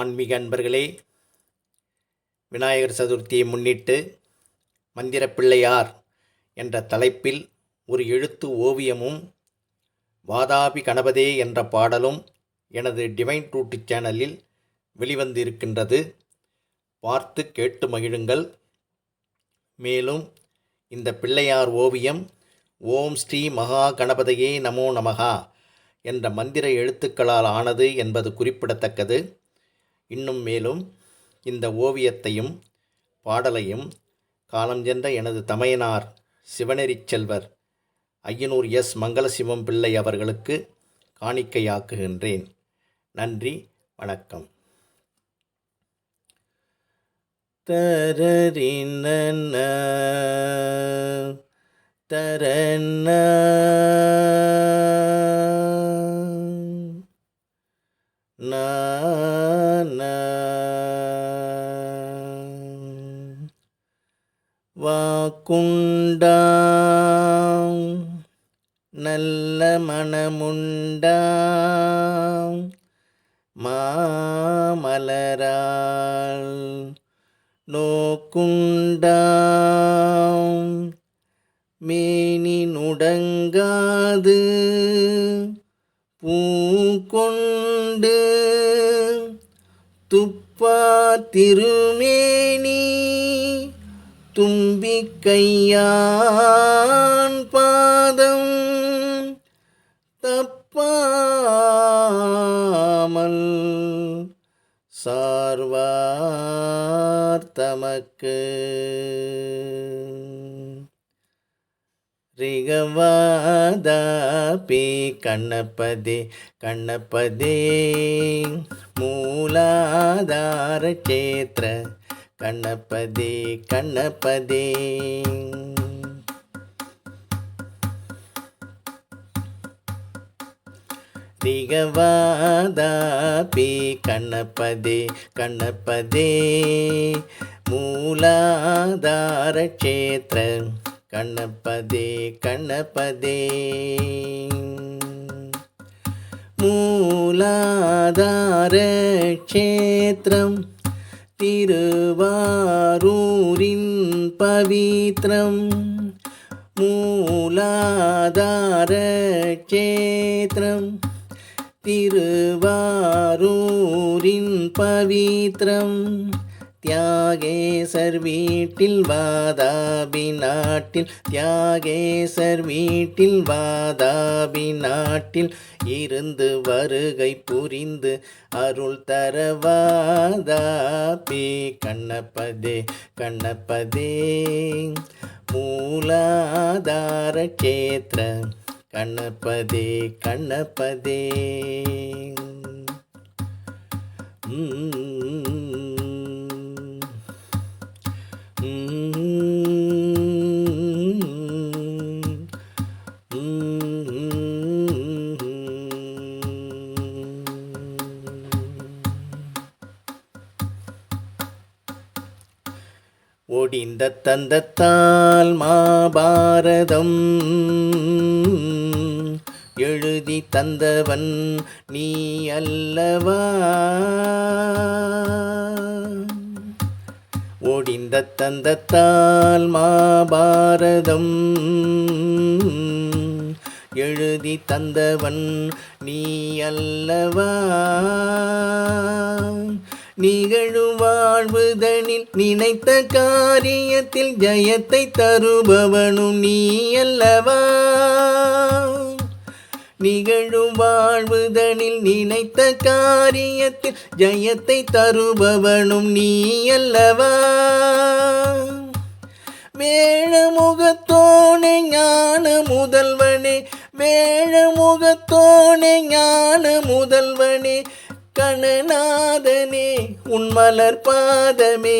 ஆன்மீக அன்பர்களே விநாயகர் சதுர்த்தியை முன்னிட்டு மந்திர பிள்ளையார் என்ற தலைப்பில் ஒரு எழுத்து ஓவியமும் வாதாபி கணபதே என்ற பாடலும் எனது டிவைன் ட்ரூட் சேனலில் வெளிவந்து இருக்கின்றது பார்த்து கேட்டு மகிழுங்கள். மேலும் இந்த பிள்ளையார் ஓவியம் ஓம் ஸ்ரீ மகா கணபதையே நமோ நமகா என்ற மந்திர எழுத்துக்களால் ஆனது என்பது குறிப்பிடத்தக்கது. இன்னும் மேலும் இந்த ஓவியத்தையும் பாடலையும் காலஞ்சென்ற எனது தமையனார் சிவனெறிச் செல்வர் ஐயனூர் எஸ். மங்களசிவம் பிள்ளை அவர்களுக்கு காணிக்கையாக்குகின்றேன். நன்றி வணக்கம். தரறின தரன்ன நல்ல மனமுண்டாம் மாமலரால் நோக்குண்டாம் மேனி நுடங்காது பூக்கொண்டு துப்பா திருமேனி தும்பிக்கையான் பாதம் சார்வார்த்தமக்கு. ரிகவாதாபி கண்ணப்பதே கண்ணப்பதே. மூலாதார க்ஷேத்திர கண்ணப்பதே கண்ணப்பதே. திகவாதாபி கண்ணப்பதே கண்ணப்பதே மூலாதார கஷேத்திர கண்ணப்பதே கண்ணப்பதே மூலாதார கஷேத்திரம் திருவாரூரின் பவித்ரம். மூலாதார கஷேத்திரம் திருவாரூரின் பவித்ரம். தியாகேசர் வீட்டில் வாதாபி நாட்டில் தியாகேசர் வீட்டில் வாதாபி நாட்டில் இருந்து வருகை புரிந்து அருள் தரவாதாபி கண்ணப்பதே கண்ணப்பதே மூலாதார கேத்திர கண்ணப்பதே கண்ணப்பதே இந்த தந்தத்தால் மாபாரதம். எழுதி தந்தவன் நீ அல்லவா? ஓடிந்த தந்தத்தால் மாபாரதம். எழுதி தந்தவன் நீ அல்லவா? நிகழும் வாழ்வுதனில் நினைத்த காரியத்தில் ஜயத்தை தருபவனும் நீ அல்லவா நிகழும் வாழ்வுதனில் நினைத்த காரியத்தில் ஜயத்தை தருபவனும் நீ அல்லவா வேழமுகத்தோனே ஞான முதல்வனே வேழமுகத்தோனே ஞான முதல்வனே கணநாத உன்மலர் பாதமே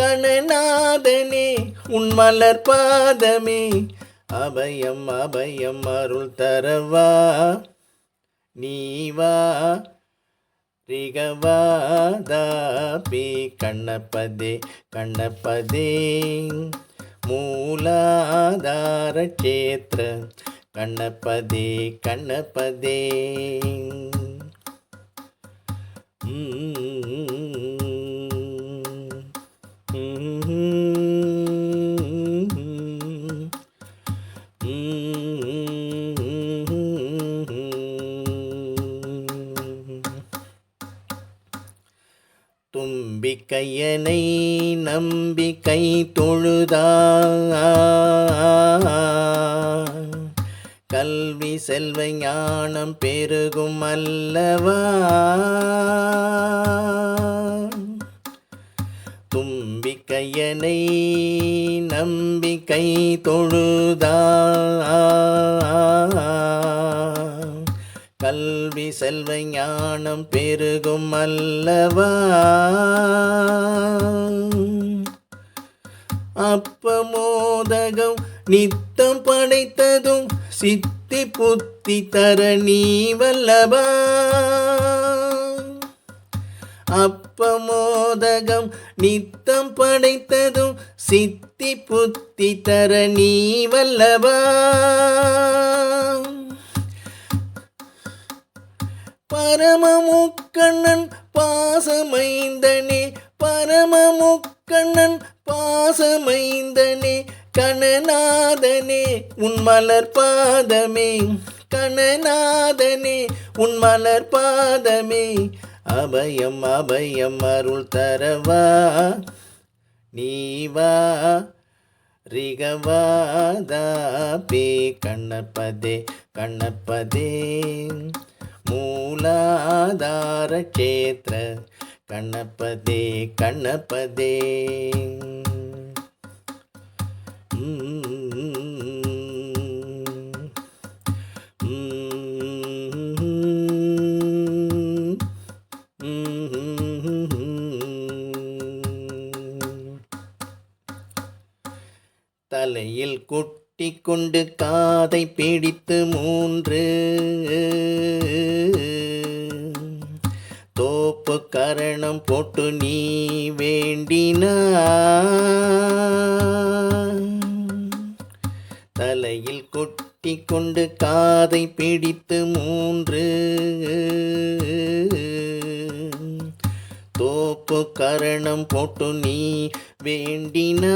கணநாதனே உன்மலர் பாதமே. அபயம் அபயம் அருள் தரவா? நீவா ரிகவாதாபி கண்ணப்பதே கண்ணப்பதே. மூலாதார கேத்திர கண்ணப்பதே கண்ணப்பதே. கையனை தும்பிக்கையனை நம்பிக்கை தொழுதா? கல்வி செல்வ ஞானம் பெருகும் அல்லவா? தும்பிக்கையனை நம்பிக்கை தொழுதா? கல்வி செல்வ ஞானம் பெருகும் அல்லவா? அப்பமோதகம் நித்தம் படைத்ததும் சித்தி புத்தி தர நீ வல்லபா அப்பமோதகம் நித்தம் படைத்ததும் சித்தி புத்தி தர நீ வல்லபா பரமமுக்கண்ணன் பாசமைந்தனே பரமமுக்கண்ணன் பாசமைந்தனே கணநாதனே உன் மலர் பாதமே கணநாதனே உன் மலர் பாதமே. அபயம் அபயம் அருள் தரவா நீவா ரிகவாதா பே கண்ணப்பதே கண்ணப்பதே மூலாதார கேத்திர கண்ணப்பதே கண்ணப்பதே தலையில் கொட்டி கட்டிக்கொண்டு காதை பிடித்து மூன்று. தோப்பு கரணம் போட்டு நீ வேண்டினா. தலையில் கொட்டி கொண்டு காதை பிடித்து மூன்று. அப்போ கரணம் போட்டு நீ வேண்டினா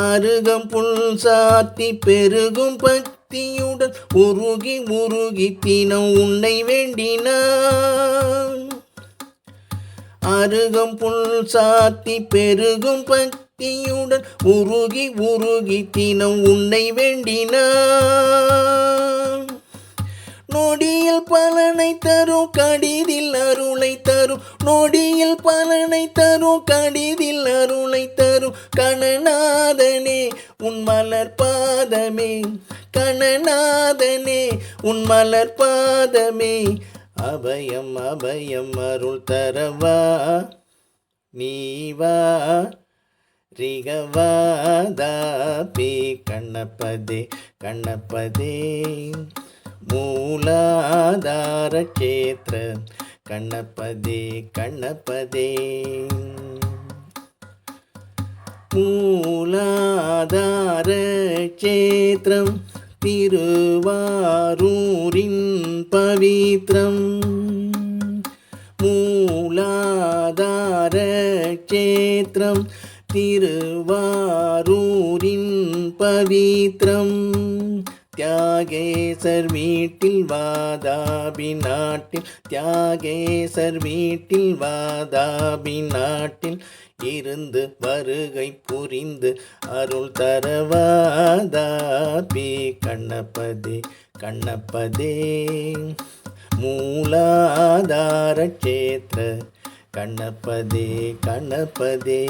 அருகம் புல் சாத்தி பெருகும் பக்தியுடன் உருகி உருகி தினம் உன்னை வேண்டினான் அருகம் புல் சாத்தி பெருகும் பக்தியுடன் உருகி உருகி தினம் உன்னை வேண்டினான் நொடியில் பலனை தரும் கடிதில் அருளை தரும். நொடியில் பலனை தரும் கடிதில் அருளை தரும். கணநாதனே உன் மலர் பாதமே. கணநாதனே உன் மலர் பாதமே. அபயம் அபயம் அருள் தரவா? நீவா? ரிகவாதா பே கண்ணப்பதே கண்ணப்பதே. மூலாதார கேத்திர கண்ணப்பதே கண்ணப்பதே. மூலாதார கேத்திரம் திருவாரூரின் பவித்ரம். மூலாதார கேத்திரம் திருவாரூரின் பவித்ரம். தியாகேசர் வீட்டில் வாதாபி நாட்டில் தியாகேசர் வீட்டில் வாதாபி நாட்டில் இருந்து வருகை புரிந்து அருள் தரவாதாபி கண்ணப்பதே கண்ணப்பதே. மூலாதார க்ஷேத்திர கண்ணப்பதே கண்ணப்பதே.